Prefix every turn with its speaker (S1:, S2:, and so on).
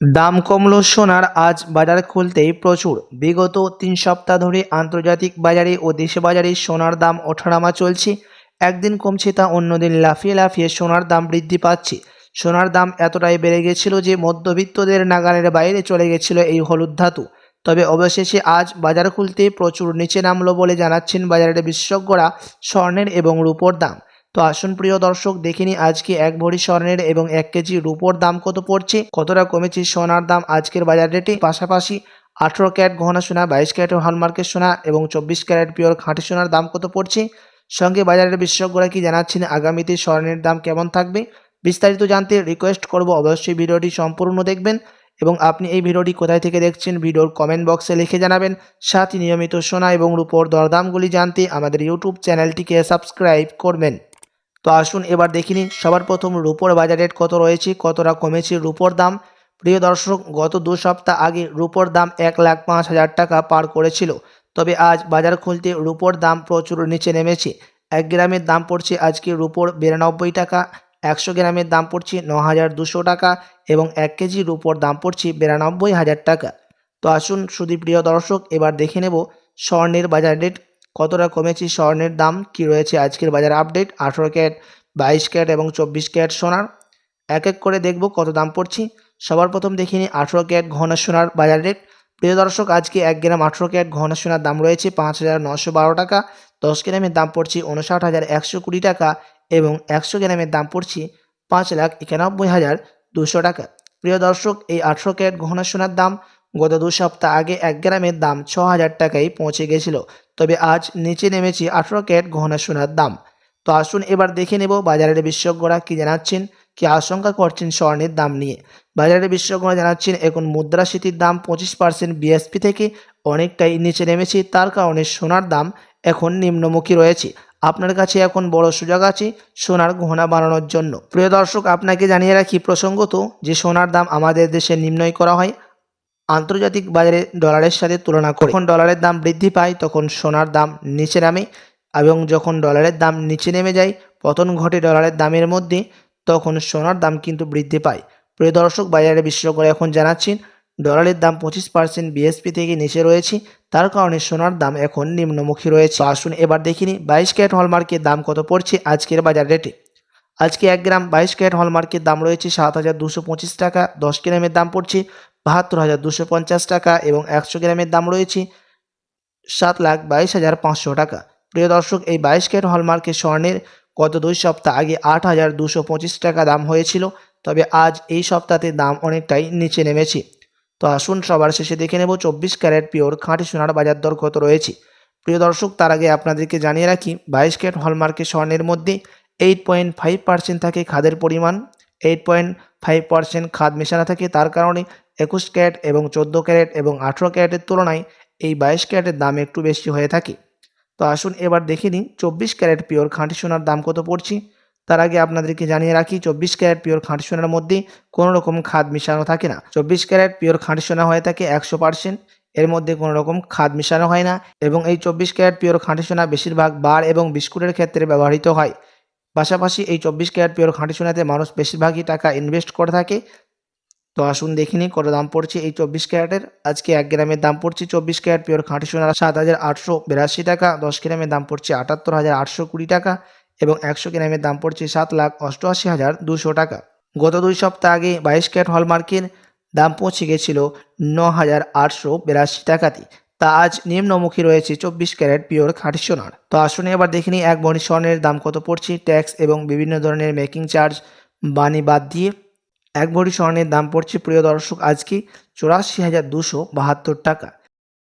S1: দাম কমলো সোনার, আজ বাজার খুলতেই প্রচুর। বিগত তিন সপ্তাহ ধরে আন্তর্জাতিক বাজারে ও দেশে বাজারে সোনার দাম ওঠানামা চলছে। একদিন কমছে তা, অন্যদিন লাফিয়ে লাফিয়ে সোনার দাম বৃদ্ধি পাচ্ছে। সোনার দাম এতটাই বেড়ে গেছিল যে মধ্যবিত্তদের নাগালের বাইরে চলে গেছিল এই হলুদ ধাতু। তবে অবশেষে আজ বাজার খুলতে প্রচুর নিচে নামলো বলে জানাচ্ছেন বাজারের বিশেষজ্ঞরা স্বর্ণের এবং রূপোর দাম। তো আসুন প্রিয় দর্শক দেখিনি আজকে এক ভরি স্বর্ণের এবং এক কেজি রূপোর দাম কত পড়ছে, কতটা কমেছে সোনার দাম আজকের বাজার রেটে। পাশাপাশি আঠেরো ক্যারেট গহনা সোনা, বাইশ ক্যারেট হলমার্কের সোনা এবং চব্বিশ ক্যারেট পিওর খাঁটি সোনার দাম কত পড়ছে? সঙ্গে বাজারের বিশেষজ্ঞরা কি জানাচ্ছেন, আগামীতে স্বর্ণের দাম কেমন থাকবে? বিস্তারিত জানতে রিকোয়েস্ট করব, অবশ্যই ভিডিওটি সম্পূর্ণ দেখবেন এবং আপনি এই ভিডিওটি কোথায় থেকে দেখছেন, ভিডিওর কমেন্ট বক্সে লিখে জানাবেন। সাথে নিয়মিত সোনা এবং রূপোর দরদামগুলি জানতে আমাদের ইউটিউব চ্যানেলটিকে সাবস্ক্রাইব করবেন। তো আসুন এবার দেখিনি সবার প্রথম রুপোর বাজার রেট কত রয়েছে, কতটা কমেছে রুপোর দাম? প্রিয় দর্শক, গত দু সপ্তাহ আগে রুপোর দাম এক লাখ পাঁচ হাজার টাকা পার করেছিল। তবে আজ বাজার খুলতে রুপোর দাম প্রচুর নিচে নেমেছে। এক গ্রামের দাম পড়ছে আজকে রুপোর বিরানব্বই টাকা, একশো গ্রামের দাম পড়ছে ন হাজার দুশো টাকা এবং এক কেজি রুপোর দাম পড়ছে বিরানব্বই হাজার টাকা। তো আসুন শুধু প্রিয় দর্শক, এবার দেখে নেব স্বর্ণের বাজার রেট কতটা কমেছে, স্বর্ণের দাম কি রয়েছে আজকের বাজার আপডেট? আঠেরো ক্যারেট, বাইশ ক্যারেট এবং চব্বিশ ক্যারেট সোনার। এক এক করে দেখব কত দাম পড়ছে। সবার প্রথম দেখে নিই আঠেরো ক্যারেট ঘন সোনার বাজার রেট। প্রিয় দর্শক, আজকে এক গ্রাম আঠেরো ক্যারেট ঘন সোনার দাম রয়েছে পাঁচ হাজার নশো বারো টাকা। দশ গ্রামের দাম পড়ছে উনষাট হাজার একশো কুড়ি টাকা এবং একশো গ্রামের দাম পড়ছে পাঁচ লাখ একানব্বই হাজার দুশো টাকা। প্রিয় দর্শক, এই আঠেরো ক্যারেট গহনা সোনার দাম গত দু সপ্তাহ আগে এক গ্রামের দাম ছ হাজার টাকায় পৌঁছে গেছিল। তবে আজ নিচে নেমেছে আঠেরো ক্যারেট গহনা সোনার দাম। তো আসুন এবার দেখে নেব বাজারের বিশেষজ্ঞরা কি জানাচ্ছেন, কি আশঙ্কা করছেন স্বর্ণের দাম নিয়ে। বাজারের বিশেষজ্ঞরা জানাচ্ছেন, এখন মুদ্রাস্ফীতির দাম পঁচিশ পার্সেন্ট বিএসপি থেকে অনেকটাই নিচে নেমেছে, তার কারণে সোনার দাম এখন নিম্নমুখী রয়েছে। আপনার কাছে এখন বড় সুযোগ আছে সোনার গহনা বানানোর জন্য। প্রিয় দর্শক, আপনাকে জানিয়ে রাখি প্রসঙ্গত যে সোনার দাম আমাদের দেশে নির্ণয় করা হয় আন্তর্জাতিক বাজারে ডলারের সাথে তুলনা করে। যখন ডলারের দাম বৃদ্ধি পায়, তখন সোনার দাম নিচে নামে এবং যখন ডলারের দাম নিচে নেমে যায়, পতন ঘটে ডলারের দামের মধ্যে, তখন সোনার দাম কিন্তু বৃদ্ধি পায়। প্রিয় দর্শক বাজারে বিশেষজ্ঞরা এখন জানাচ্ছেন, ডলারের দাম পঁচিশ পার্সেন্ট বিএসপি থেকে নিচে রয়েছে, তার কারণে সোনার দাম এখন নিম্নমুখী রয়েছে। আসুন এবার দেখিনি বাইশ ক্যারেট হলমার্কের দাম কত পড়ছে আজকের বাজার রেটে? আজকে এক গ্রাম বাইশ ক্যারেট হলমার্কের দাম রয়েছে সাত হাজার দুশো পঁচিশ টাকা, দশ গ্রামের দাম পড়ছে বাহাত্তর হাজার দুশো পঞ্চাশ টাকা এবং একশো গ্রামের দাম রয়েছে সাত লাখ বাইশ হাজার পাঁচশো টাকা। প্রিয় দর্শক, এই বাইশ ক্যারেট হলমার্কের স্বর্ণের গত দুই সপ্তাহ আগে আট হাজার দুশো পঁচিশ টাকা দাম হয়েছিল, তবে আজ এই সপ্তাহতে দাম অনেকটাই নিচে নেমেছে। তো আসুন সবার শেষে দেখে নেব চব্বিশ ক্যারেট পিওর খাঁটি সোনার বাজার দর কত রয়েছে। প্রিয় দর্শক, তার আগে আপনাদেরকে জানিয়ে রাখি, বাইশ ক্যারেট হলমার্কের স্বর্ণের মধ্যে এইট পয়েন্ট ফাইভ পার্সেন্ট থাকে খাদের পরিমাণ, এইট পয়েন্ট ফাইভ পার্সেন্ট খাদ মেশানো থাকে, তার কারণে একুশ ক্যারেট এবং চোদ্দ ক্যারেট এবং আঠেরো ক্যারেটের তুলনায় এই বাইশ ক্যারেটের দাম একটু বেশি হয়ে থাকে। তো আসুন এবার দেখে নিই চব্বিশ ক্যারেট পিওর খাঁটি সোনার দাম কত পড়ছে। তার আগে আপনাদেরকে জানিয়ে রাখি, চব্বিশ ক্যারেট পিওর খাঁটি সোনার মধ্যে কোনো রকম খাদ মিশানো থাকে না। চব্বিশ ক্যারেট পিওর খাঁটি সোনা হয়ে থাকে একশো পার্সেন্ট। এর মধ্যে কোনো রকম খাদ মিশানো হয় না এবং এই চব্বিশ ক্যারেট পিওর খাঁটি সোনা বেশিরভাগ বার এবং বিস্কুটের ক্ষেত্রে ব্যবহৃত হয়। পাশাপাশি এই চব্বিশ ক্যারেট পিওর খাঁটি সোনাতে মানুষ বেশিরভাগই টাকা ইনভেস্ট করে থাকে। তো আসুন দেখিনি, কত দাম পড়ছে এই চব্বিশ ক্যারেটের? আজকে এক গ্রামের দাম পড়ছে চব্বিশ ক্যারেট, পিওর খাঁটি সোনার সাত হাজার আটশো বিরাশি টাকা, দশ গ্রামের দাম পড়ছে আটাত্তর হাজার আটশো কুড়ি টাকা এবং একশো গ্রামের দাম পড়ছে সাত লাখ অষ্টআশি হাজার দুশো টাকা। গত দুই সপ্তাহ আগে বাইশ ক্যারেট হলমার্কের দাম পৌঁছে গেছিল ন হাজার আটশো বিরাশি টাকাতে। তা আজ নিম্নমুখী রয়েছে চব্বিশ ক্যারেট, পিওর খাঁটি সোনার। তো আসুন এবার দেখিনি এক বড়ি স্বর্ণের দাম কত পড়ছে, ট্যাক্স এবং বিভিন্ন ধরনের মেকিং চার্জ বানি বাদ দিয়ে। এক ভরি স্বর্ণের দাম পড়ছে প্রিয় দর্শক আজকে চুরাশি হাজার দুশো বাহাত্তর টাকা।